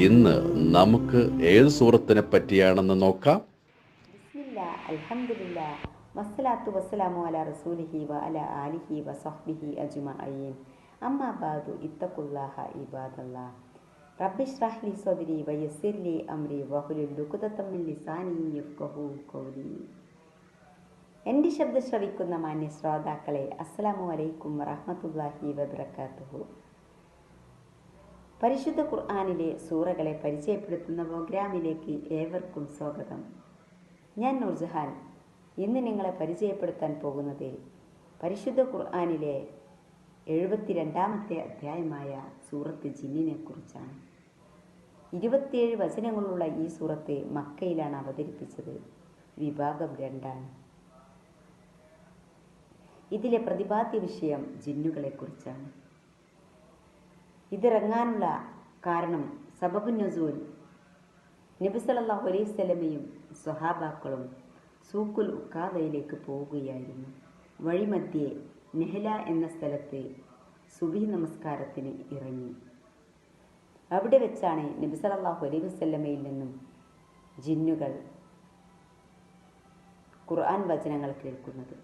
ഇന്ന് നമുക്ക് ഏത് സൂറത്തിനെ പറ്റിയാണെന്ന് നോക്കാം? വസ്സലാത്തു വസ്സലാമു റസൂലിഹി ആലിഹി എന്റെ ശബ്ദം ശ്രവിക്കുന്ന മാന്യ ശ്രോതാക്കളെ അസ്സലാമു അലൈക്കും വറഹ്മത്തുള്ളാഹി വബറകാതുഹു പരിശുദ്ധ ഖുർആാനിലെ സൂറകളെ പരിചയപ്പെടുത്തുന്ന പ്രോഗ്രാമിലേക്ക് ഏവർക്കും സ്വാഗതം. ഞാൻ നൂർജഹാൻ. ഇന്ന് നിങ്ങളെ പരിചയപ്പെടുത്താൻ പോകുന്നത് പരിശുദ്ധ ഖുർആാനിലെ എഴുപത്തിരണ്ടാമത്തെ അധ്യായമായ സൂറത്ത് ജിന്നിനെ കുറിച്ചാണ്. ഇരുപത്തിയേഴ് വചനങ്ങളുള്ള ഈ സൂറത്ത് മക്കയിലാണ് അവതരിപ്പിച്ചത്. വിഭാഗം രണ്ടാണ്. ഇതിലെ പ്രതിപാദ്യ വിഷയം ജിന്നുകളെക്കുറിച്ചാണ്. ഇതിറങ്ങാനുള്ള കാരണം സബബു നസൂൽ. നബി സല്ലല്ലാഹു അലൈഹി സ്വലമയും സ്വഹാബാക്കളും സൂക്കുൽ ഉക്കാദയിലേക്ക് പോവുകയായിരുന്നു വഴിമധ്യേ നെഹ്ല എന്ന സ്ഥലത്ത് സുബി നമസ്കാരത്തിന് ഇറങ്ങി. അവിടെ വെച്ചാണ് നബി സല്ലല്ലാഹു അലൈഹി വസല്ലമയിൽ നിന്നും ജിന്നുകൾ ഖുർആൻ വചനങ്ങൾ കേൾക്കുന്നത്.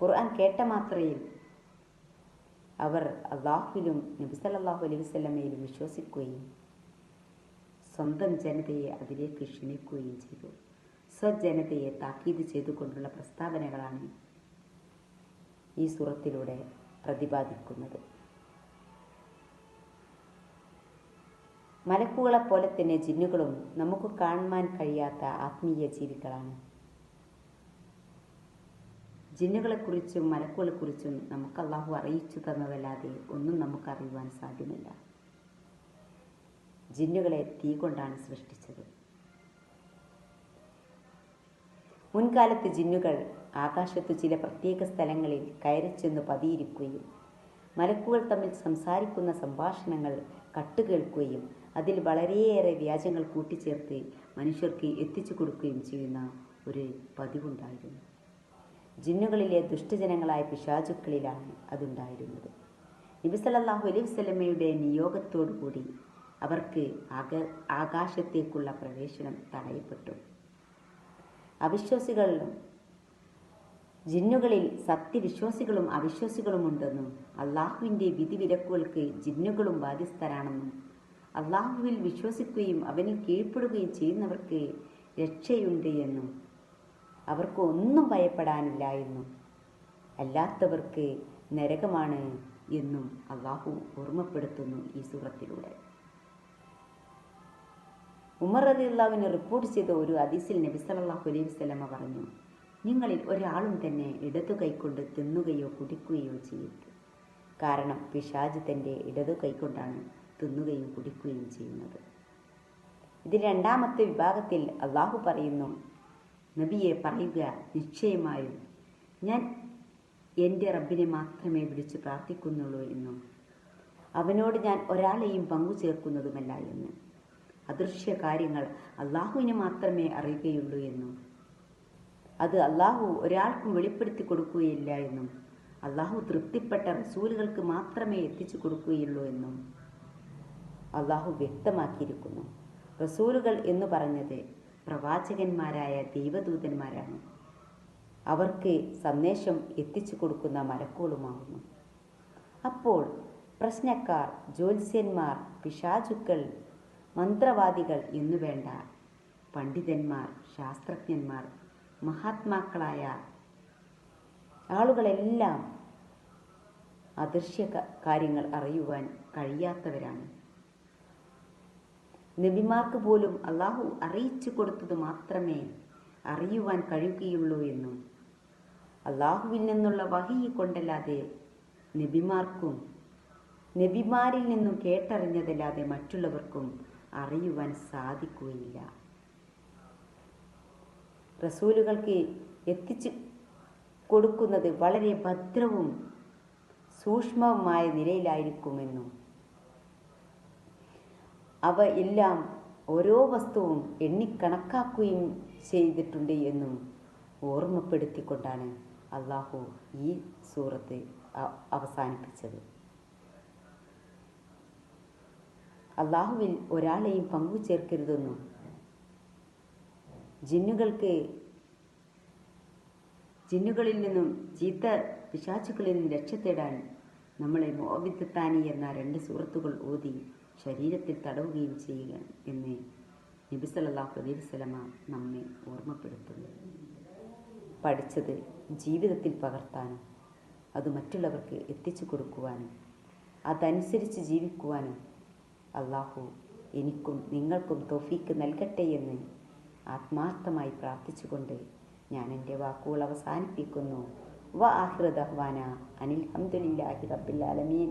ഖുർആൻ കേട്ട മാത്രയിൽ അവർ അള്ളാഹുവിലും നബി സല്ലല്ലാഹു അലൈഹി വസ്ലമയിലും വിശ്വസിക്കുകയും സ്വന്തം ജനതയെ അതിലേക്ക് ക്ഷണിക്കുകയും ചെയ്തു. സ്വജനതയെ താക്കീത് ചെയ്തുകൊണ്ടുള്ള പ്രസ്താവനകളാണ് ഈ സുറത്തിലൂടെ പ്രതിപാദിക്കുന്നത്. മലക്കുകളെപ്പോലെ തന്നെ ജിന്നുകളും നമുക്ക് കാണുവാൻ കഴിയാത്ത ആത്മീയ ജീവികളാണ് ജിന്നുകളെക്കുറിച്ചും മലക്കുകളെക്കുറിച്ചും നമുക്ക് അള്ളാഹു അറിയിച്ചു തന്നതല്ലാതെ ഒന്നും നമുക്ക് അറിയുവാൻ സാധ്യമല്ല. ജിന്നുകളെ തീ കൊണ്ടാണ് സൃഷ്ടിച്ചത്. മുൻകാലത്ത് ജിന്നുകൾ ആകാശത്ത് ചില പ്രത്യേക സ്ഥലങ്ങളിൽ കയറിച്ചെന്ന് പതിയിരിക്കുകയും മലക്കുകൾ തമ്മിൽ സംസാരിക്കുന്ന സംഭാഷണങ്ങൾ കട്ടുകേൾക്കുകയും അതിൽ വളരെയേറെ വ്യാജങ്ങൾ കൂട്ടിച്ചേർത്ത് മനുഷ്യർക്ക് എത്തിച്ചു കൊടുക്കുകയും ചെയ്യുന്ന ഒരു പതിവുണ്ടായിരുന്നു. ജിന്നുകളിലെ ദുഷ്ടജനങ്ങളായ പിശാചുക്കളിലാണ് അതുണ്ടായിരുന്നത്. നബിസലല്ലാഹു അലൈഹി വസല്ലമയുടെ നിയോഗത്തോടുകൂടി അവർക്ക് ആക ആകാശത്തേക്കുള്ള പ്രവേശനം തടയപ്പെട്ടു. അവിശ്വാസികളിലും ജിന്നുകളിൽ സത്യവിശ്വാസികളും അവിശ്വാസികളുമുണ്ടെന്നും അള്ളാഹുവിന്റെ വിധിവിലക്കുകൾക്ക് ജിന്നുകളും ബാധ്യസ്ഥരാണെന്നും അള്ളാഹുവിൽ വിശ്വസിക്കുകയും അവനിൽ കീഴ്പ്പെടുകയും ചെയ്യുന്നവർക്ക് രക്ഷയുണ്ട് എന്നും അവർക്ക് ഒന്നും ഭയപ്പെടാനില്ല എന്നും അല്ലാത്തവർക്ക് നരകമാണ് എന്നും അള്ളാഹു ഓർമ്മപ്പെടുത്തുന്നു ഈ സൂറത്തിലൂടെ. ഉമർ അലി അള്ളാഹുവിനെ റിപ്പോർട്ട് ചെയ്ത ഒരു അദീസിൽ നബി സല്ലല്ലാഹു അലൈഹി വസല്ലമ പറഞ്ഞു നിങ്ങളിൽ ഒരാളും തന്നെ ഇടതു കൈകൊണ്ട് തിന്നുകയോ കുടിക്കുകയോ ചെയ്യരുത്. കാരണം പിശാജ് തന്റെ ഇടതു കൈക്കൊണ്ടാണ് തിന്നുകയും കുടിക്കുകയും ചെയ്യുന്നത്. ഇത് രണ്ടാമത്തെ വിഭാഗത്തിൽ അള്ളാഹു പറയുന്നു നബിയെ പറയുക നിശ്ചയമായും ഞാൻ എന്റെ റബ്ബിനെ മാത്രമേ വിളിച്ച് പ്രാർത്ഥിക്കുന്നുള്ളൂ എന്നും അവനോട് ഞാൻ ഒരാളെയും പങ്കു ചേർക്കുന്നതുമല്ല എന്ന് അദൃശ്യ കാര്യങ്ങൾ അള്ളാഹുവിനെ മാത്രമേ അറിയുകയുള്ളൂ എന്നും അത് അള്ളാഹു ഒരാൾക്കും വെളിപ്പെടുത്തി കൊടുക്കുകയില്ല എന്നും അള്ളാഹു തൃപ്തിപ്പെട്ട റസൂലുകൾക്ക് മാത്രമേ എത്തിച്ചു കൊടുക്കുകയുള്ളൂ എന്നും അള്ളാഹു വ്യക്തമാക്കിയിരിക്കുന്നു. റസൂലുകൾ എന്ന് പറഞ്ഞത് പ്രവാചകന്മാരായ ദൈവദൂതന്മാരാണ്. അവർക്ക് സന്ദേശം എത്തിച്ചു കൊടുക്കുന്ന മലക്കോളുമാകുന്നു അപ്പോൾ പ്രശ്നക്കാർ ജ്യോത്സ്യന്മാർ പിശാചുക്കൾ മന്ത്രവാദികൾ എന്നു വേണ്ട പണ്ഡിതന്മാർ ശാസ്ത്രജ്ഞന്മാർ മഹാത്മാക്കളായ ആളുകളെല്ലാം അദൃശ്യ കാര്യങ്ങൾ അറിയുവാൻ കഴിയാത്തവരാണ്. നബിമാർക്ക് പോലും അള്ളാഹു അറിയിച്ചു കൊടുത്തത് മാത്രമേ അറിയുവാൻ കഴിയുകയുള്ളൂ എന്നും. അള്ളാഹുവിൽ നിന്നുള്ള വഹി കൊണ്ടല്ലാതെ നബിമാർക്കും നബിമാരിൽ നിന്നും കേട്ടറിഞ്ഞതല്ലാതെ മറ്റുള്ളവർക്കും അറിയുവാൻ സാധിക്കുകയില്ല. റസൂലുകൾക്ക് എത്തിച്ചു കൊടുക്കുന്നത് വളരെ ഭദ്രവും സൂക്ഷ്മവുമായ നിലയിലായിരിക്കുമെന്നും. അവ എല്ലാം ഓരോ വസ്തുവും എണ്ണിക്കണക്കാക്കുകയും ചെയ്തിട്ടുണ്ട് എന്നും ഓർമ്മപ്പെടുത്തിക്കൊണ്ടാണ് അള്ളാഹു ഈ സൂറത്ത് അവസാനിപ്പിച്ചത്. അള്ളാഹുവിൽ ഒരാളെയും പങ്കു ചേർക്കരുതെന്നും ജിന്നുകൾക്ക് ജിന്നുകളിൽ നിന്നും ചീത്ത പിശാചുക്കളിൽ നിന്നും രക്ഷ തേടാൻ നമ്മളെ മോബിത്താനി എന്ന രണ്ട് സുഹൃത്തുക്കൾ ഓതി ശരീരത്തിൽ തടവുകയും ചെയ്യുക എന്ന് നബി അലൈഹി വസല്ലമ നമ്മെ ഓർമ്മപ്പെടുത്തുന്നു. പഠിച്ചത് ജീവിതത്തിൽ പകർത്താനും അത് മറ്റുള്ളവർക്ക് എത്തിച്ചു കൊടുക്കുവാനും അതനുസരിച്ച് ജീവിക്കുവാനും അള്ളാഹു എനിക്കും നിങ്ങൾക്കും തോഫീക്ക് നൽകട്ടെ എന്ന് ആത്മാർത്ഥമായി പ്രാർത്ഥിച്ചുകൊണ്ട് ഞാൻ എന്റെ വാക്കുകൾ അവസാനിപ്പിക്കുന്നു. വ ആഹ്റദഹ്വാന അനിൽ ഹംദുലില്ലാഹി റബ്ബിൽ ആലമീൻ.